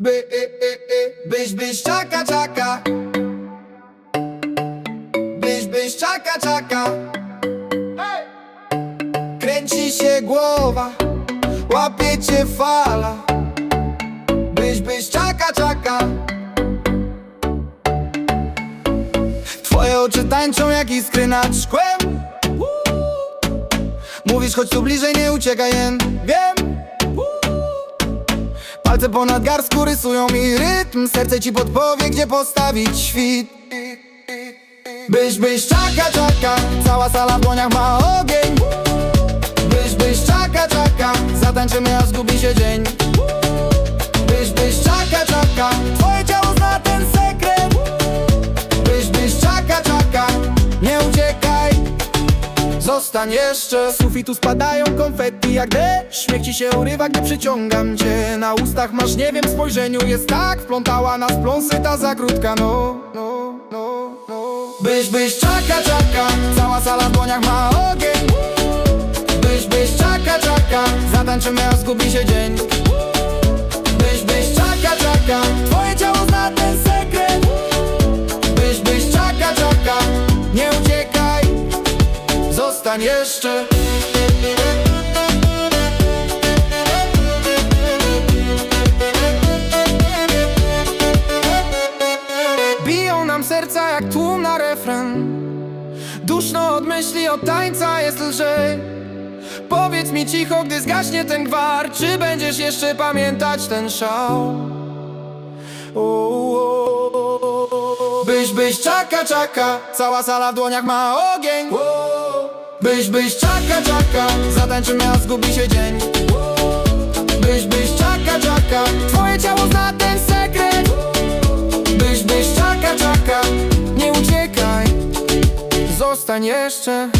By, y, y, y, byś, byś czaka, czaka. Byś, byś czaka, czaka! Kręci się głowa Łapie cię fala. Byś, byś czaka, czaka. Twoje oczy tańczą jak iskry nad szkłem. Mówisz chodź tu bliżej, nie uciekaj, jen Wiem Palce ponad garstku rysują mi rytm. Serce ci podpowie, gdzie postawić świt. Byś, byś czaka, czaka Cała sala w dłoniach ma ogień. Byś, byś czaka, czaka Zatańczymy, aż zgubi się dzień. Byś, byś czaka, czaka Zostań jeszcze. Z sufitu spadają konfetti jak deszcz. Śmiech ci się urywa, gdy przyciągam cię. Na ustach masz, nie wiem, spojrzeniu jest tak Wplątała nas pląsy ta zagródka, no, no, no, no. Byś, byś czaka, czaka. Cała sala w dłoniach ma ogień. Byś, byś czaka, czaka. Zatańczymy, aż zgubi się dzień Zostań jeszcze. Biją nam serca jak tłum na refren. Duszno od myśli, od tańca jest lżej. Powiedz mi cicho, gdy zgaśnie ten gwar Czy będziesz jeszcze pamiętać ten szał? Byś, byś czaka, czaka. Cała sala w dłoniach ma ogień Byś, byś czaka, czaka Zatańczymy, a zgubi się dzień. Byś, byś czaka, czaka Twoje ciało zna ten sekret. Byś, byś czaka, czaka Nie uciekaj Zostań jeszcze